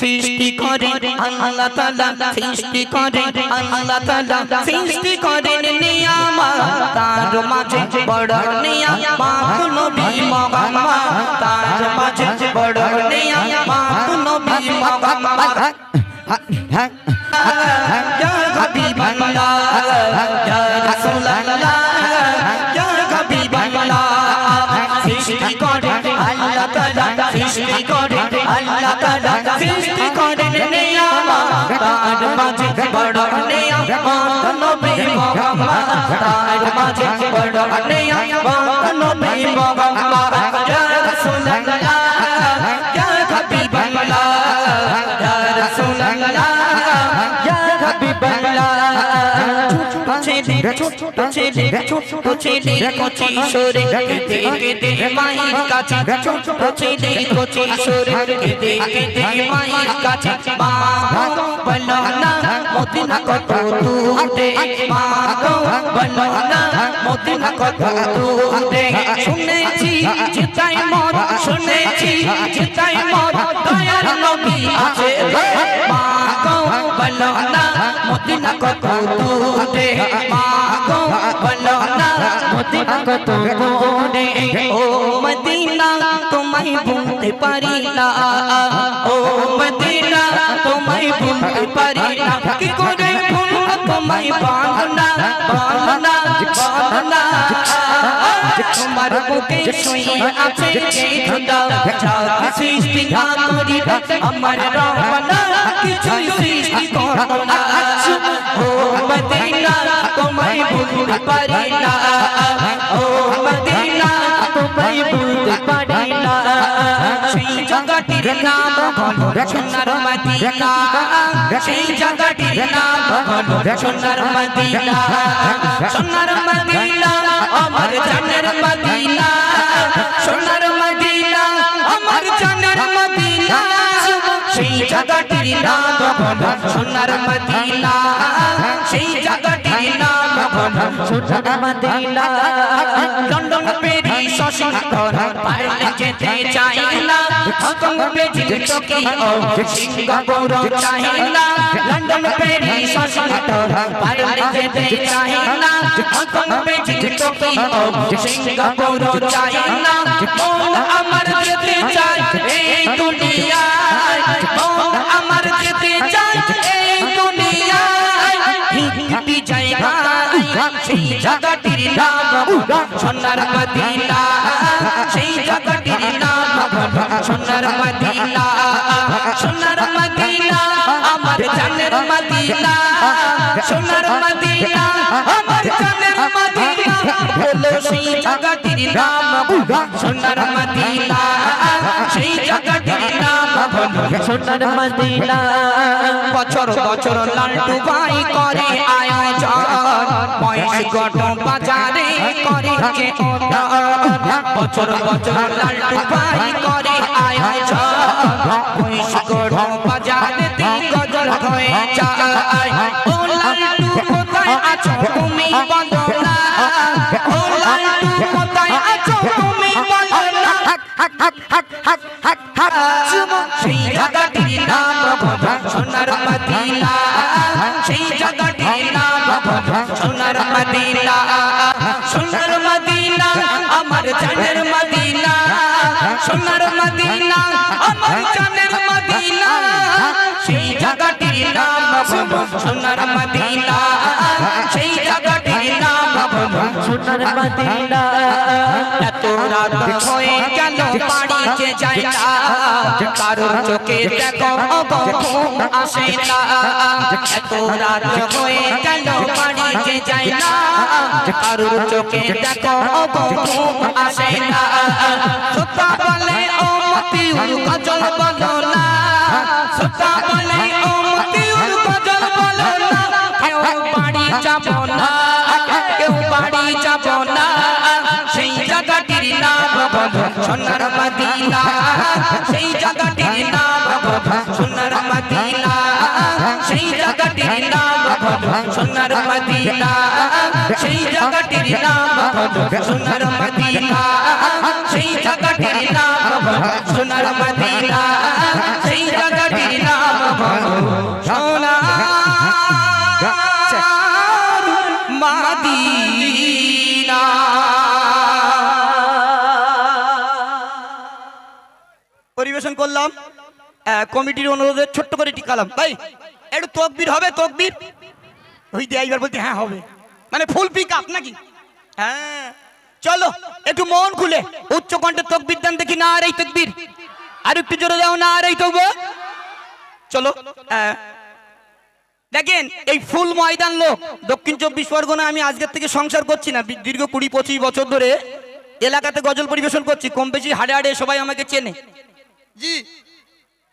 সৃষ্টি করে আল্লাহ তাআলা সৃষ্টি করে আল্লাহ তাআলা সৃষ্টি করেন নিয়ামত তার মাঝে বড় নিয়ামত নবী মুহাম্মদ তার মাঝে বড় নিয়ামত নবী মুহাম্মদ ইয়া হাবিবাল্লাহ ইয়া রাসূলুল্লাহ আল্লাহ তাআলা সৃষ্টি করেন নিয়ামত তার মাঝে বড় নিয়ামত নবী মুহাম্মদ তার মাঝে বড় নিয়ামত নবী মুহাম্মদ ইয়া রাসূলুল্লাহ ছোট ছেলে কচি সরে কেঁদে কেঁদে মায়ের কাছে ছোট ছেলে কচি সরে কেঁদে কেঁদে মায়ের কাছে মা গো বলো না মদিনা কত দূরে মা গো মদিনা কত দূরে শুনেছি শুনেছি দয়ার নবী আছে মা গো মদিনা কত দূরে মা গো বলো মদিনা কত দূরে ও মদিনা তোমায় ভুলতে পারি না ও মদিনা তোমায় ভুলতে পারি না কি করে ভুলবো তোমায় বাঁধনা বাঁধনা বাঁধনা তোমার বুকে শুয়ে আছে যে খোদা যা সৃষ্টি করি আমার রহমানা কিছু জায়গাটির নাম হলো মদিনা জায়গাটির নাম হলো সোনার মদিনা সেই জায়গাটির নাম হলো সোনার মদিনা লন্ডন প্যারিস ওয়াশিংটন পারলে যেতে চাই না হংকং বেজিং টোকিও সিঙ্গাপুর চাই না লন্ডন প্যারিস ওয়াশিংটন পারলে যেতে চাই না হংকং বেজিং টোকিও সিঙ্গাপুর চাই না সেই জায়গাটির নাম। সোনার মদিনা, সেই জায়গাটির নাম। সোনার মদিনা সোনার মদিনা, আমার জানের মদিনা। সোনার মদিনা, আমার জানের মদিনা। সেই নাম। জায়গাটির নাম সোনার মদিনা, বছর বছর লালটু ভাই করে আয়োজন। মহেশ গঠ বাজারে করে যে বছর বছর লালটু ভাই করে আয়োজন। মহেশ বাজারে গজল হয়ে যায়। ও লালটু কোথায় আছো? সোনার মদিনা, আমার জানের মদিনা। সেই জায়গাটির নাম সোনার মদিনা। সেই জায়গাটির নাম সোনার মদিনা। এত রাত হয়ে গেল বাড়িতে যাই না। চোখে দেখো ঘুম আসে এত রাত হয়ে গেল বাড়িতে যাই না। কারোর চোখে দেখো ঘুম আসে না। সত্যা বলে ও মতিউর গজল বলো না। সত্যা বলে ও মতিউর গজল বলো না। কেউ বাড়ি যাব না, কেউ বাড়ি যাব না। সেই জায়গাটির নাম সোনার মদিনা সেই জায়গাটির সোনার মদিনা, সেই জায়গাটির নাম, সোনার মদিনা, সেই নাম, সোনার মদিনা, সেই নাম মদিনা। পরিবেশন করলাম কমিটির অনুরোধে ছোট্ট করে টিকালাম, তাই? ভাই একটু তকবির হবে, তকবির। ওই দিয়ে এইবার বলতে হ্যাঁ হবে। মানে ফুল পিক আপ নাকি? হ্যাঁ। চলো একটু মন খুলে। উচ্চ কণ্ঠে তকবির দেন দেখি না আর এই তকবির? আর একটু জোরে দাও না আর এই তকবির? চলো আহ, দেখেন এই ফুল ময়দান লোক দক্ষিণ চব্বিশ পরগনা আমি আজকের থেকে সংসার করছি না। দীর্ঘ কুড়ি পঁচিশ বছর ধরে এলাকাতে গজল পরিবেশন করছি কম বেশি হাড়ে হাড়ে সবাই আমাকে চেনে। জি।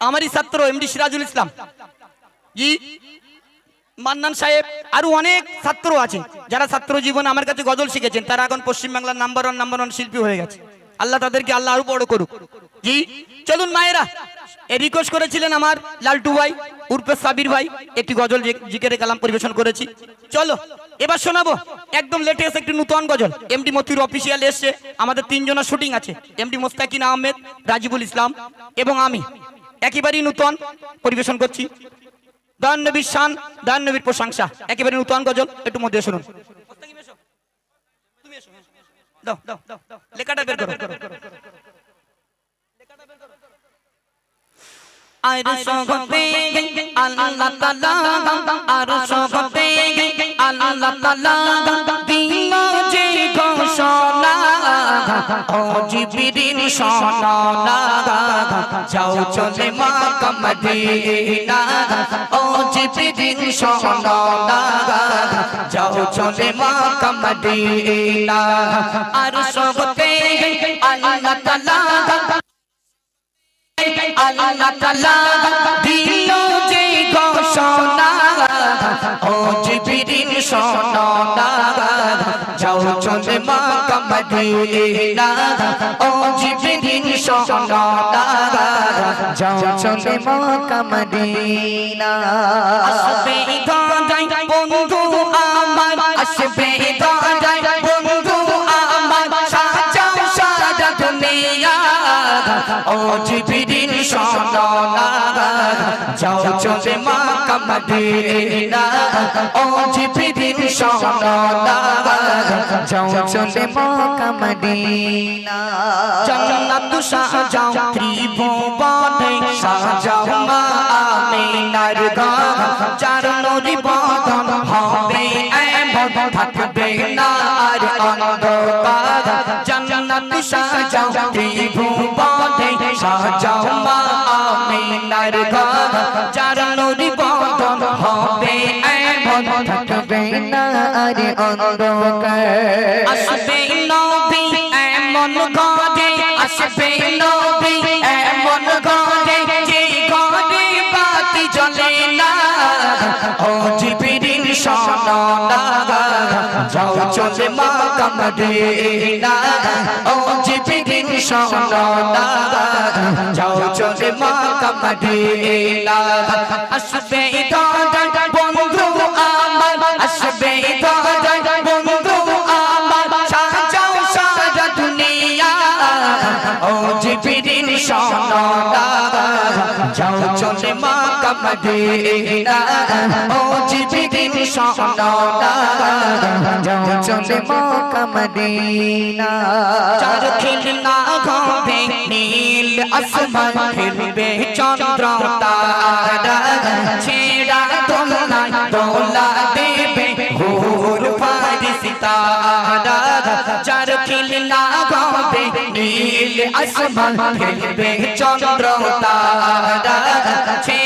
আমারই ছাত্র এমডি সিরাজুল ইসলাম। জি মান্নান সাহেব, আরও অনেক ছাত্র আছে, যারা ছাত্র জীবনে আমার কাছে গজল শিখেছেন, তারা এখন পশ্চিমবাংলার নাম্বার ওয়ান নাম্বার ওয়ান শিল্পী হয়ে গেছে। আল্লাহ তাদেরকে আল্লাহ আরও বড় করুক। জি, চলুন মায়েরা, এ রিকোয়েস্ট করেছিলেন আমার লালটু ভাই, উর্ফে সাবির ভাই, একটি গজল জিকেরে কালাম পরিবেশন করেছি। চলো, এবার শোনাবো, একদম লেটেস্ট একটি নতুন গজল। এমডি মতির অফিসিয়াল এসছে, আমাদের তিনজনের শুটিং আছে। এমডি মোস্তাকিন আহমেদ, রাজিবুল ইসলাম এবং আমি। একেবারেই নতুন পরিবেশন করছি। দয়ান নবীর শান দয়ান নবীর প্রশংসা। একেবারে নূতন গজল একটু মধ্যে শুনুন। আর সব ও জিবরিল শোনা যাও চলে মক্কা মদিনা ও জিবরিল শোনা যাও চলে মক্কা মদিনা আর সগতে আল্লাহ তাআলা আল্লাহ তাআলা দিল যে ঘোষণা। ও জিবরিল শোনা যাও চলে মক্কা মদিনা ও জিবরিল শোনা যাও চলে মক্কা মদিনা আসবে দাঁড়াই বন্ধু আমার আসবে দাঁড়াই বন্ধু আমার সাজাও সারা দুনিয়া। ও জিবরিল শোনা যাও চলে মক্কা মদিনা, ও জিবরিল শোনা যাও চলে মক্কা মদিনা, জান্নাত সাজাও ত্রিভুবনে, সাজাও মা আমিনার ঘর। চার নদী বদন হবে এমন থাকবে না আর অন্ধকার। জান্নাত সাজাও ত্রিভুবনে, সাজাও মা আমিনার ঘর। চার নদী বদন হবে এমন না অন্ধকার। আসবে নবী মা কামদিনা ও জিবরিল শোনা যাও চলে মা কামদিনা আসবে দাদা কামদিনা ও জিবরিল শোনা যাও চলে মা কামদিনা চার খিলনা হবে নীল আসমান ফিরবে চন্দ্র তারা ছেড়া দোলা দোলা দেবে ঘোর ফারিস চার খিলনা হবে নীল আসমান ফিরবে চন্দ্র তারা ছেড়া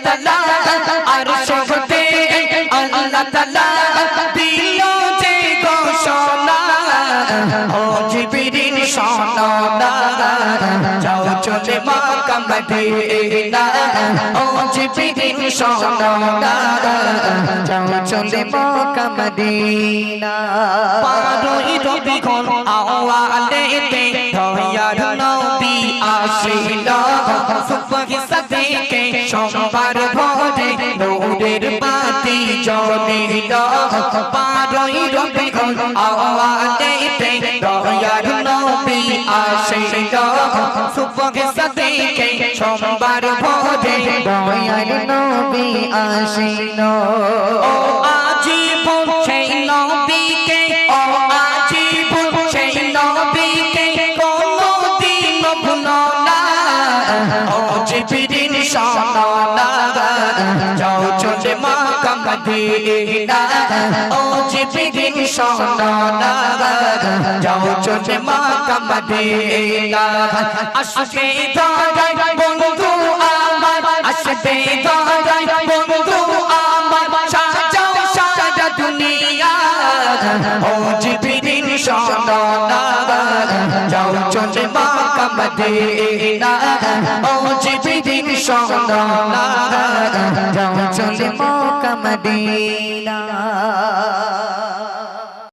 আল্লাহ তাআলা আর সহতে আল্লাহ তাআলা দিল যে ঘোষণা। ও জিবরিল শোনো যাও চলে মা কামদিনা ও জিবরিল শোনো যাও চলে নবী সুবহ সাদিকে সোমবার ভোরে নূরের বাতি জ্বলিল বারোই রবিউল আওয়ালেতে দয়ার নবী আসিল সুবহ সাদিকে সোমবার ভোরে দয়ার নবী আসিল ও আজীবন সেই নবীকে মদিনা ও জিবরিল শোনো না যাও চলে মক্কা মদিনা আমার আসবে মদিনা মক্কা মদিনা